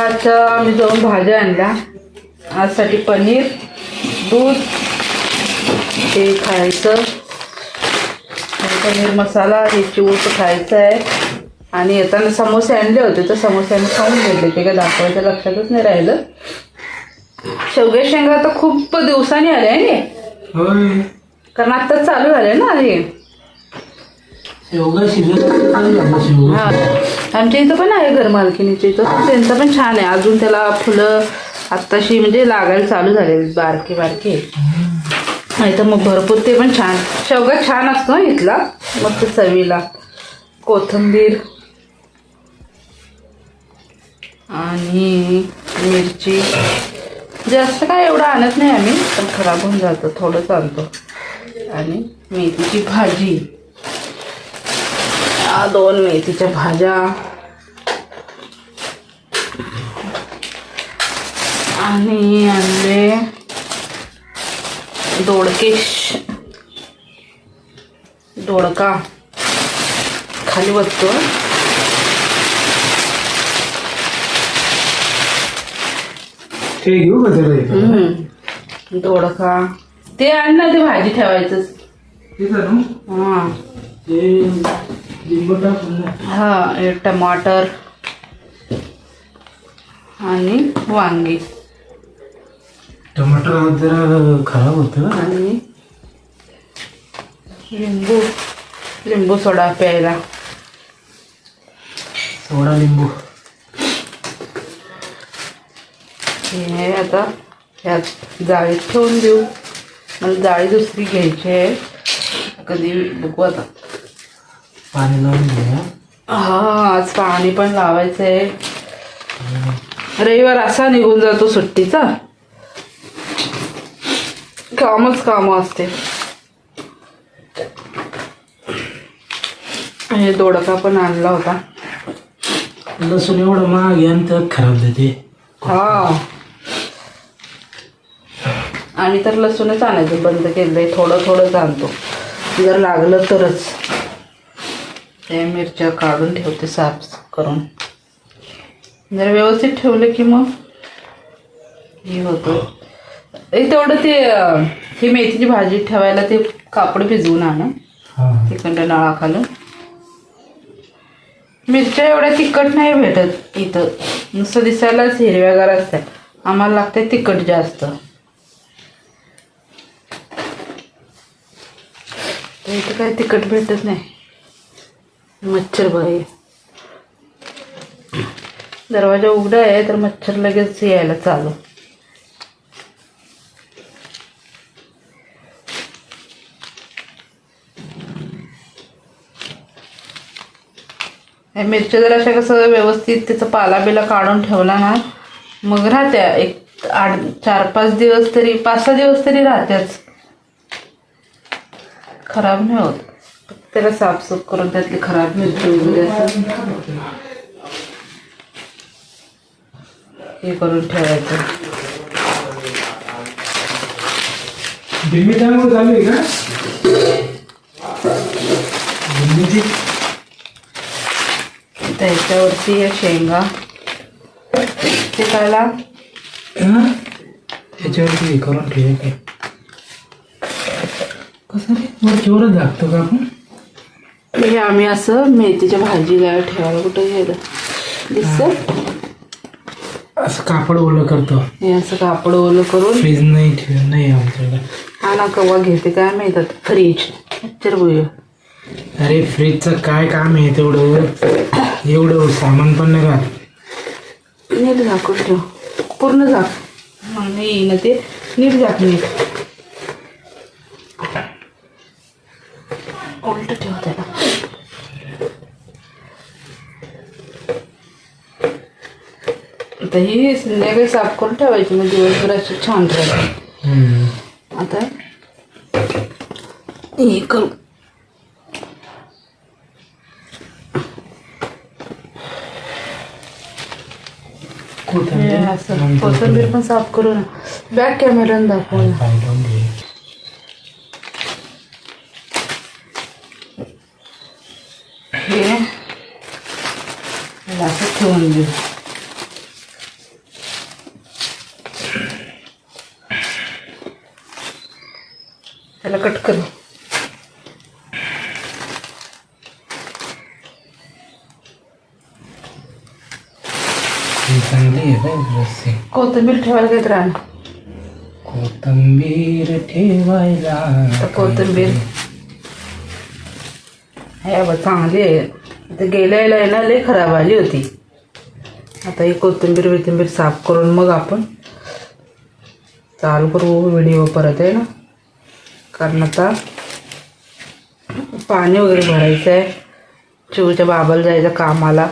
आजच्या आम्ही दोन भाज्या आणल्या. आजसाठी पनीर दूध ते खायचं. पनीर मसाला हे चिवट खायचं आहे आणि येताना समोसे आणले होते तर समोसे आम्ही खाऊन घेतले. ते काय दाखवायचं लक्षातच नाही राहिलं. शेवगे शेंगा आता खूप दिवसांनी आले आहे कारण आत्ताच चालू झाले ना हे. शेवगा शिजत चांगलं लागलं शेवगा हा. आमच्या इथं पण आहे घर मालकिनीच्या इथं. त्यांचं पण छान आहे. अजून त्याला फुलं आत्ताशी म्हणजे लागायला चालू झाले बारके बारके. नाही तर मग भरपूर ते पण छान. शेवगा छान असतो हं इथला. मस्त चवीला. कोथिंबीर. आणि मिरची. जास्त काय एवढं आणत नाही आम्ही पण खराब होऊन जातं. थोडंच आणतो आणि मेथीची भाजी. दोन मेथीच्या भाज्या. आणि आणले दोडकेश. दोडका. खाली बसतो. ते घेऊ का त्याला. दोडका. ते आण ना ते भाजी ठेवायचं इथं ना? हा. ते लिंबू टाकून ना. हा टमाटर आणि वांगी. टमाटर जरा खराब होतं ना? आणि लिंबू लिंबू सोडा प्यायला. सोडा लिंबू. हे आता ह्यात जाळीत ठेवून देऊ. मला जाळी दुसरी घ्यायची आहे. कधी बघू आता. पाणी लावून घेऊया. हा आज पाणी पण लावायचं आहे रविवार असा निघून जातो सुट्टीचा. कामच काम असते. हे दोडका पण आणला होता. लसूण एवढं महाग आहे आणि त्यात खराब जाते हा. आम्ही तर लसूणच आणायचं बंद केलंय थोडं थोडंच आणतो. जर लागलं तरच. ते मिरच्या काढून ठेवते साफ करून. जर व्यवस्थित ठेवलं की मग हे होतं. तेवढं ते ही मेथीची भाजी ठेवायला ते कापड भिजवून आणा. हा तिखंड नळा खालून मिरच्या एवढ्या तिखट नाही भेटत इथं. नुसतं दिसायलाच हिरव्यागार असतात. आम्हाला लागते तिखट जास्त. इथं काय तिखट भेटत नाही. मच्छर बाई. दरवाजा उघडा आहे तर मच्छर लगेच यायला चालू. मिरच्या जर अशा कसं व्यवस्थित त्याचा पाला बिला काढून ठेवला ना मग राहत्या. एक आठ चार पाच दिवस तरी पाच सहा दिवस तरी राहत्याच. खराब नाही होत. त्याला साफसूफ करून त्यातली खराब मिरची वगैरे असं हे करून ठेवायचं त्याच्यावरती या शेंगा ते कायला हा? त्याच्यावरती हे करून ठेवूया काय कसं रे वरच्यावरच झाकतो का आपण हे आम्ही असं मेथीच्या भाजीला ठेवायला कुठं गेलं? दिसत असं कापड ओलं करतो. हे असं कापड ओलं करून फ्रीज नाही ठेव नाही आमच्याकडे. हा ना कवा घेते काय माहीत फ्रीज पिक्चर बघूया. अरे फ्रीजचं काय काम आहे तेवढं? एवढं सामान पण नाही नीट झाकून ठेव. पूर्ण झाक. नाही येईन ते नीट झाक नीट उलट ठेव त्याला. आता ही संध्याकाळी साफ़ करून ठेवायची मग दिवसभर अशी छान राहते. आता हे। करू। असं कोथिंबीर पण साफ़ करू ना। बॅक कॅमेराने दाखव ना पाय लावून घे. हे। असं ठेवून देऊ कट करू. चांगली आहे कोथिंबीर ठेवायला काहीत राहणार कोथंबीर ठेवायला. तर कोथिंबीर. हे बघ चांगली आहे. ते गेल्या ना लई खराब आली होती. आता ही कोथिंबीर बिथिंबीर साफ करून मग आपण चालू करू व्हिडिओ परत आहे ना? कारण आता पाणी वगैरे भरायचं आहे चिवच्या बाबाला जायचं कामाला.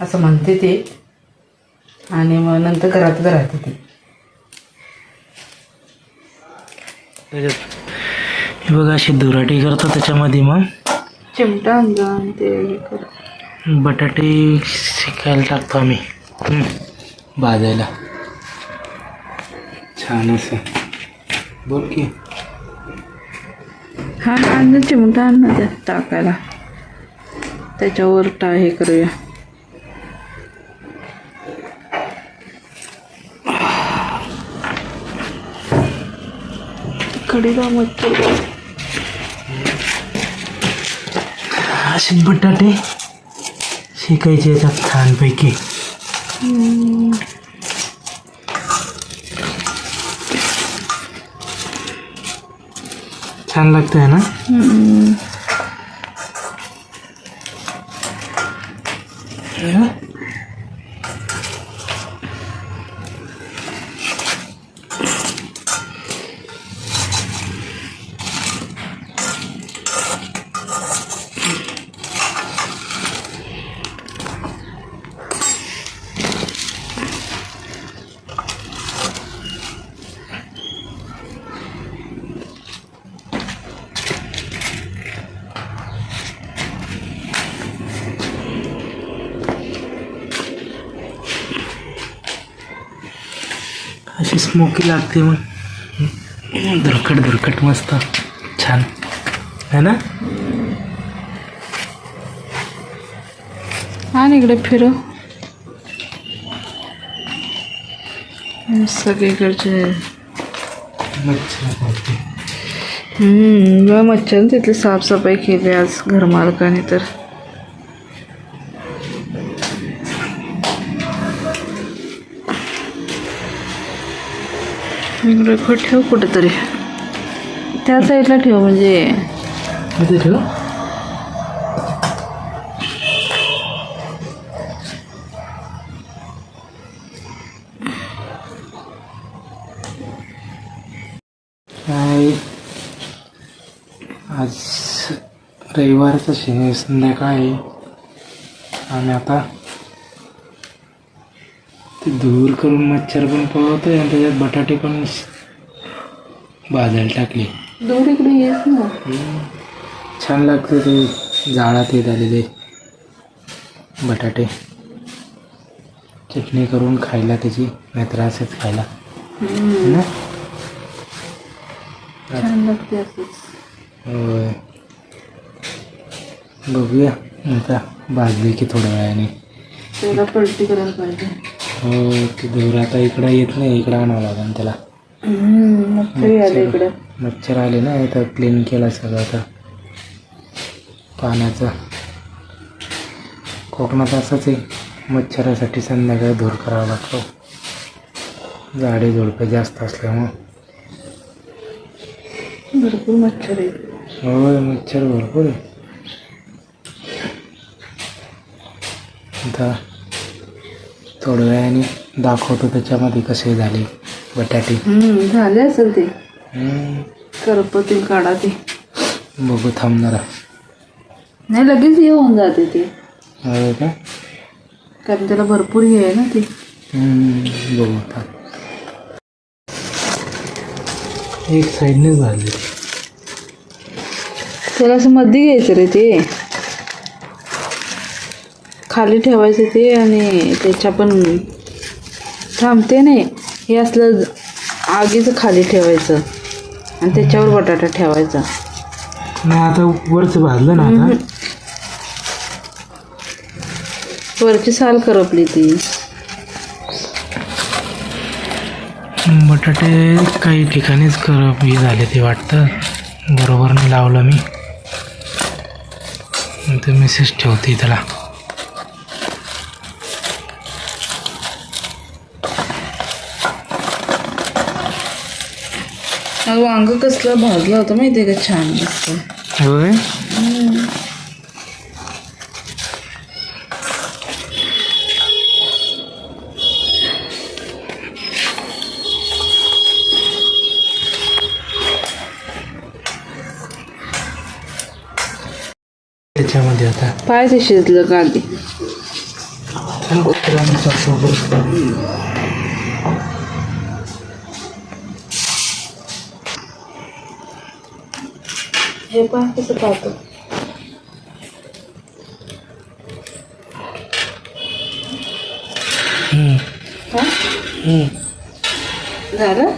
असं म्हणते ती. आणि मग नंतर घरात राहते ती. हे बघा अशी दुराटी करतो त्याच्यामध्ये मग. चिमटा आणला ते कर. बटाटे शिकायला टाकतो आम्ही. भाजायला. छान असं. बोल की. हा आणलं चिमटा आण ना त्यात टाकायला. त्याच्यावर टा हे करूया. असे बटाटे शिकायचे याच्यात छानपैकी. छान लागतंय ना हं? अशी स्मोकी लागते मग. धुरकट धुरकट मस्त. छान. है ना? आणि इकडे फिरव सगळीकडचे मच्छर तिथली साफसफाई केली आज घरमालकाने तर. इकडे खट ठेव कुठेतरी? त्या साईडला ठेव म्हणजे. ठेव. काय? आज रविवारचं शे संध्याकाळ आहे. आणि आता ते दूर करून मच्छर पण पळवतोय आणि त्याच्यात बटाटे पण भाजायला टाकले. दूर इकडे येस ना छान लागते ते जाळात येत आलेले बटाटे. चटणी करून खायला त्याची नाहीतर असेच खायला. ना? छान लागते असंच. होय. बघूया आता भाजली की थोड्या वेळाने. त्याला पलटी करायला पाहिजे. हो ते दूर आता इकडं येत नाही इकडं आणावं लागेल त्याला. आले इकडे. मच्छर आले ना इथं क्लीन केलं सगळं आता. पाण्याचं. कोकणात असंच आहे मच्छरासाठी संध्याकाळी धूर करावा लागतो. झाडे झुडपे जास्त असल्यामुळं. भरपूर मच्छर आहे होय मच्छर भरपूर आहे आता थोड्या वेळाने दाखवतो त्याच्यामध्ये कसे झाले बटाटे. झाले असेल ते. करपतील काढा ते. बघू थांबणारा. नाही लगेच येऊन जाते ते. होय का? कारण त्याला भरपूर हे आहे ना ते. बघू आता. एक साईडनेच भाजली त्याला असं मध्ये घ्यायचं रे ते. खाली ठेवायचं ते आणि त्याच्या पण थांबते नाही. हे असलं आगीचं खाली ठेवायचं आणि त्याच्यावर बटाटा ठेवायचा. नाही आता वरचं भाजलं ना आता. वरची साल करपली ती. बटाटे काही ठिकाणीच करप हे झाले ते वाटतं. बरोबर नाही लावलं मी. तर मेसेज ठेवते त्याला. वांग कसलं भाजलं होतं माहिती आहे का? छान मस्त होय? त्याच्यामध्ये आता पाय ते शिजलं का आधी? हे पण कसं पाहतो. हा. झालं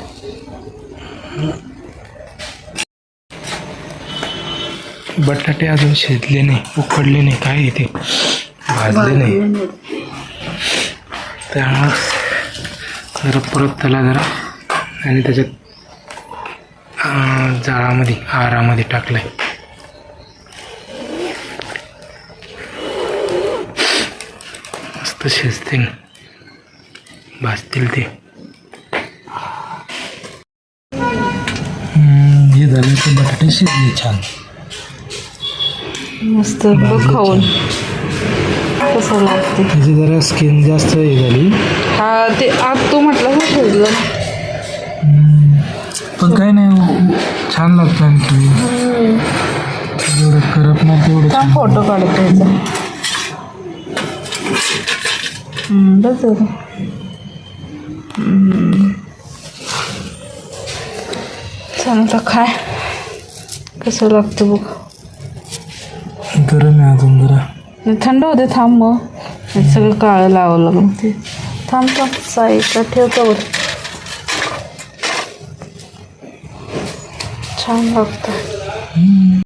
बटाटे अजून शिजले नाही उकडले नाही काय ते भाजले नाही त्यामुळं जरा परत त्याला जरा आणि त्याच्यात जाळामध्ये आरामध्ये टाकलंय. मस्त शिजतील भाजतील ते. हम्म, हे झालं की बटाटे शिजले छान. मस्त खाऊन. कसं लागते. त्याची जरा स्किन जास्त हे झाली. हा ते आत तू म्हटलं ना शिजलं पण काय नाही छान लागतं आणखी. जेवढं करत नाही तेवढं फोटो काढतो याचा हम्म, बस. चांगलं खाय. कसं लागतं बघ. गरम आहे अजून जरा. थंड होते थांब मग. सगळं काळं लावावं लागलं. ते थांब थांब साईडला ठेवतो बघ छान लागतं